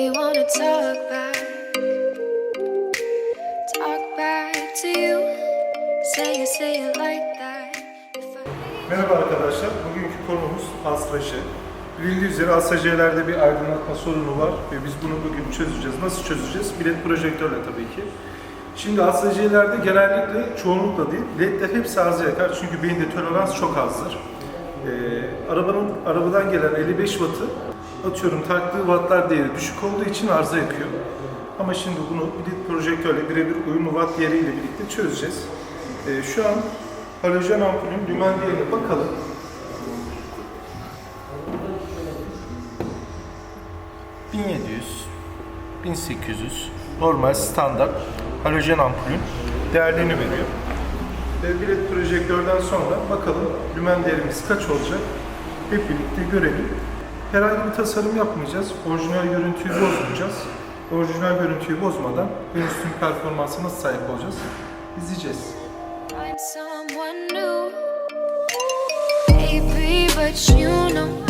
Me wanna talk back. Talk back to you. Say it, say it like that. Merhaba arkadaşlar, bugünkü konumuz astraje. Bilindiği üzere astrajelerde bir aydınlatma sorunu var ve biz bunu bugün çözeceğiz. Nasıl çözeceğiz? Bir led projektörle tabii ki. Şimdi astrajelerde genellikle çoğunlukla değil, ledler hepsi arıza yakar çünkü beyinde tolerans çok azdır. Ee, arabanın arabadan gelen 55 wattı atıyorum taktığı wattlar değeri düşük olduğu için arıza yakıyor. Ama şimdi bunu bir projektörle birebir uyumlu watt değeriyle birlikte çözeceğiz. Ee, şu an halojen ampulün lümen değerine bakalım. ...1700, 1800 normal standart halojen ampulün değerlerini veriyor. Ve bir led projektörden sonra bakalım lümen değerimiz kaç olacak hep birlikte görelim. Herhangi bir tasarım yapmayacağız. Orijinal görüntüyü bozmayacağız. Orijinal görüntüyü bozmadan en üstün performansa sahip olacağız? İzleyeceğiz. find someone new, baby, but you know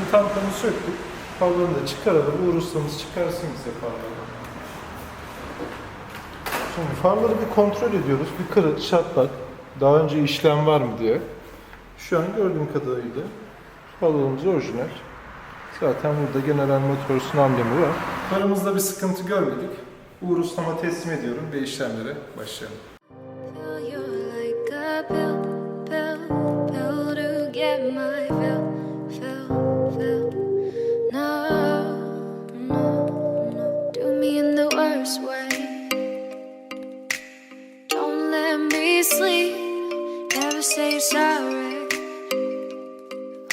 Astroloji aracımızın tamponu söktük. Farlarını da çıkaralım. Uğur ustamız çıkarsın bize farları. Şimdi farları bir kontrol ediyoruz. Bir kırık, çatlak, daha önce işlem var mı diye. Şu an gördüğüm kadarıyla farlarımız orijinal. Zaten burada General Motors'un amblemi var. Farımızda bir sıkıntı görmedik. Uğur ustama teslim ediyorum ve işlemlere başlayalım. Pill, you're like a sorry.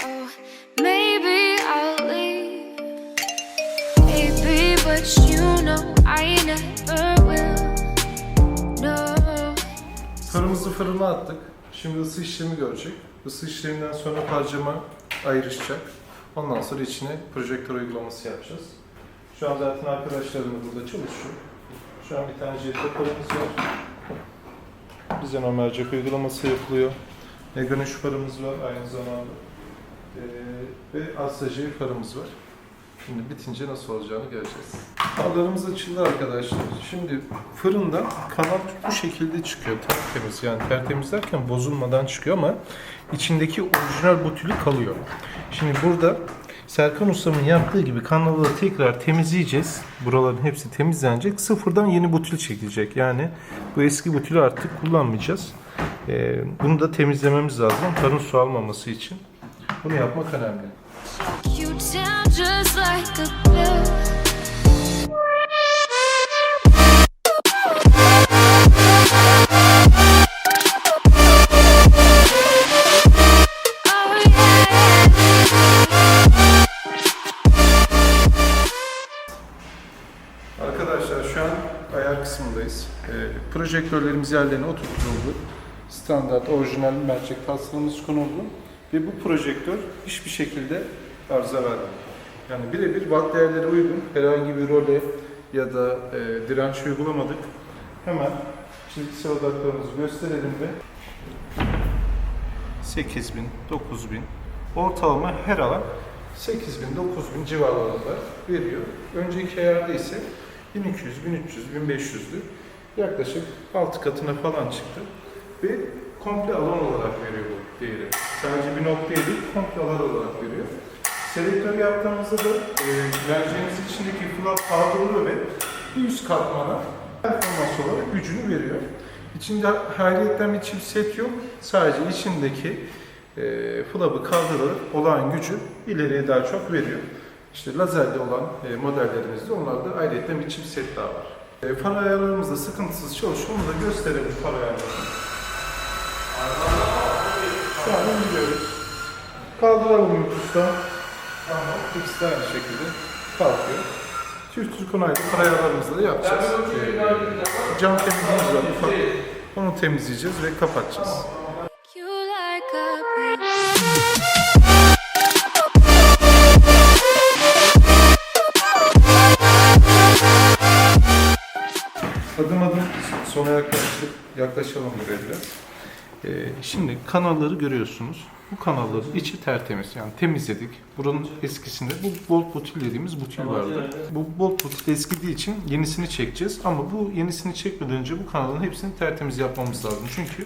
Oh, maybe I'll leave, baby, but you know I never will. No. Farımızı fırına attık. Şimdi ısı işlemi görecek. Isı işleminden sonra parçama ayrışacak. Ondan sonra içine projektör uygulaması yapacağız. Şu an zaten arkadaşlarım da burada çalışıyor. Şu an bir tane jetpack'ımız var. Bize normal cep uygulaması yapılıyor. 3 farımız var aynı zamanda. Ee, ve Astraji farımız var. Şimdi bitince nasıl olacağını göreceğiz. Farlarımız açıldı arkadaşlar. Şimdi fırından kanal bu şekilde çıkıyor. Tertemiz yani tertemiz derken bozulmadan çıkıyor ama içindeki orijinal butülü kalıyor. Şimdi burada Serkan Usta'nın yaptığı gibi kanalı tekrar temizleyeceğiz. Buraların hepsi temizlenecek. Sıfırdan yeni butil çekilecek. Yani bu eski butülü artık kullanmayacağız. Ee, bunu da temizlememiz lazım. Tarın su almaması için. Bunu yapmak önemli. Arkadaşlar şu an ayar kısmındayız. Ee, projektörlerimiz yerlerine oturtuldu. Standart, orijinal mercek taslarımız konuldu. Ve bu projektör hiçbir şekilde arıza vermiyor. Yani birebir watt değerleri uygun. Herhangi bir role ya da e, direnç uygulamadık. Hemen çizgisel odaklarımızı gösterelim ve 8000, 9000 ortalama her alan 8000, 9000 civarlarında veriyor. Önceki ayarda ise 1200, 1300, 1500'dü. Yaklaşık 6 katına falan çıktı. Ve komple alan olarak veriyor bu değeri. Sadece bir noktaya değil, komple alan olarak veriyor. Selektör yaptığımızda da e, vereceğimiz içindeki flap kaldırılıyor ve bir üst katmana performans olarak gücünü veriyor. İçinde hayriyetten bir chipset yok. Sadece içindeki e, flap'ı kaldırarak olağan gücü ileriye daha çok veriyor. İşte lazerli olan e, modellerimizde onlarda ayrıca bir chipset daha var. E, far ayarlarımız sıkıntısız çalışıyor. Onu da gösterelim far ayarlarını. Şu an indiriyoruz. Kaldıralım yumurtustan. Tamam. İkisi de aynı şekilde kalkıyor. Türk Türk onaylı parayalarımızla da yapacağız. Ee, cam temizliğimiz var ufak. Onu temizleyeceğiz ve kapatacağız. Adım adım sona yaklaştık. Yaklaşalım buraya biraz. Ee, şimdi kanalları görüyorsunuz. Bu kanalların içi tertemiz. Yani temizledik. Buranın eskisinde bu bolt butil dediğimiz butil vardı. Bu bolt butil eskidiği için yenisini çekeceğiz. Ama bu yenisini çekmeden önce bu kanalın hepsini tertemiz yapmamız lazım. Çünkü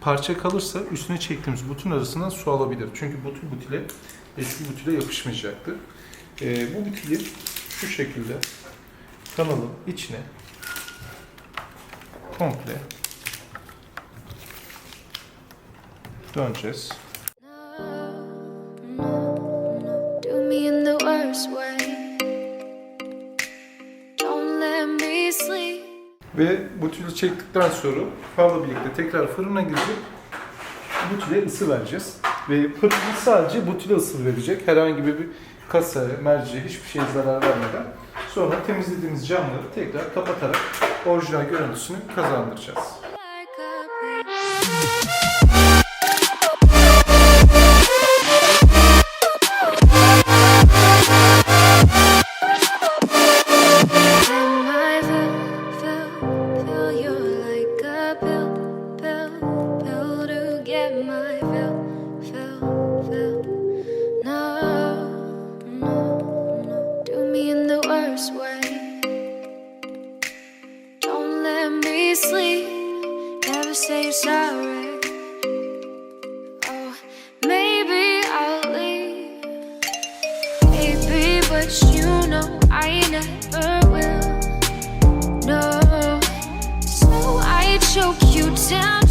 parça kalırsa üstüne çektiğimiz butun arasından su alabilir. Çünkü butil butile eski butile yapışmayacaktır. Ee, bu butili şu şekilde kanalın içine komple sleep. Ve butülü çektikten sonra farla birlikte tekrar fırına girecek. Butüle ısı vereceğiz. Ve fırın sadece butüle ısı verecek. Herhangi bir kasa, merci hiçbir şeye zarar vermeden. Sonra temizlediğimiz camları tekrar kapatarak orijinal görüntüsünü kazandıracağız. Maybe I'll leave. Maybe, but you know I never will. No, so I choke you down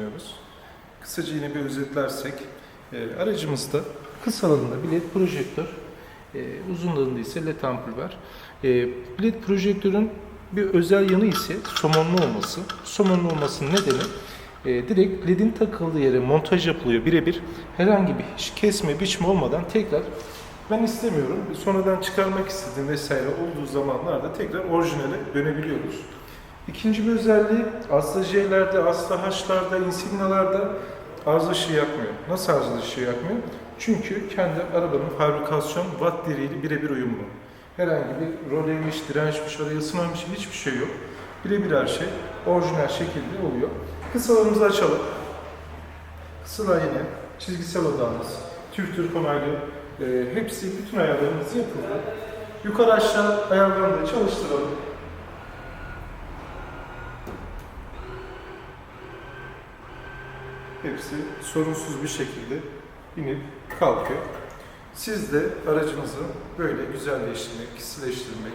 bulunuyoruz. Kısaca yine bir özetlersek, e, aracımızda kısalarında bir led projektör, e, uzunlarında ise led ampul var. E, led projektörün bir özel yanı ise somonlu olması. Somonlu olmasının nedeni e, direkt ledin takıldığı yere montaj yapılıyor birebir. Herhangi bir kesme, biçme olmadan tekrar ben istemiyorum. Sonradan çıkarmak istediğim vesaire olduğu zamanlarda tekrar orijinale dönebiliyoruz. İkinci bir özelliği asla J'lerde, asla H'larda, insignalarda arıza ışığı yakmıyor. Nasıl arıza ışığı yakmıyor? Çünkü kendi arabanın fabrikasyon watt değeriyle birebir uyumlu. Herhangi bir roleymiş, dirençmiş, oraya ısınmamış hiçbir şey yok. Birebir her şey orijinal şekilde oluyor. Kısalarımızı açalım. Kısalar yine çizgisel odamız, Türk Türk onaylı e, hepsi bütün ayarlarımız yapıldı. Yukarı aşağı ayarlarını da çalıştıralım. Hepsi sorunsuz bir şekilde inip kalkıyor. Siz de aracınızı böyle güzelleştirmek, kişileştirmek,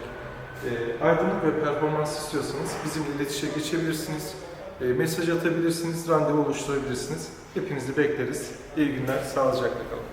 e, aydınlık ve performans istiyorsanız bizimle iletişime geçebilirsiniz. E, mesaj atabilirsiniz, randevu oluşturabilirsiniz. Hepinizi bekleriz. İyi günler, sağlıcakla kalın.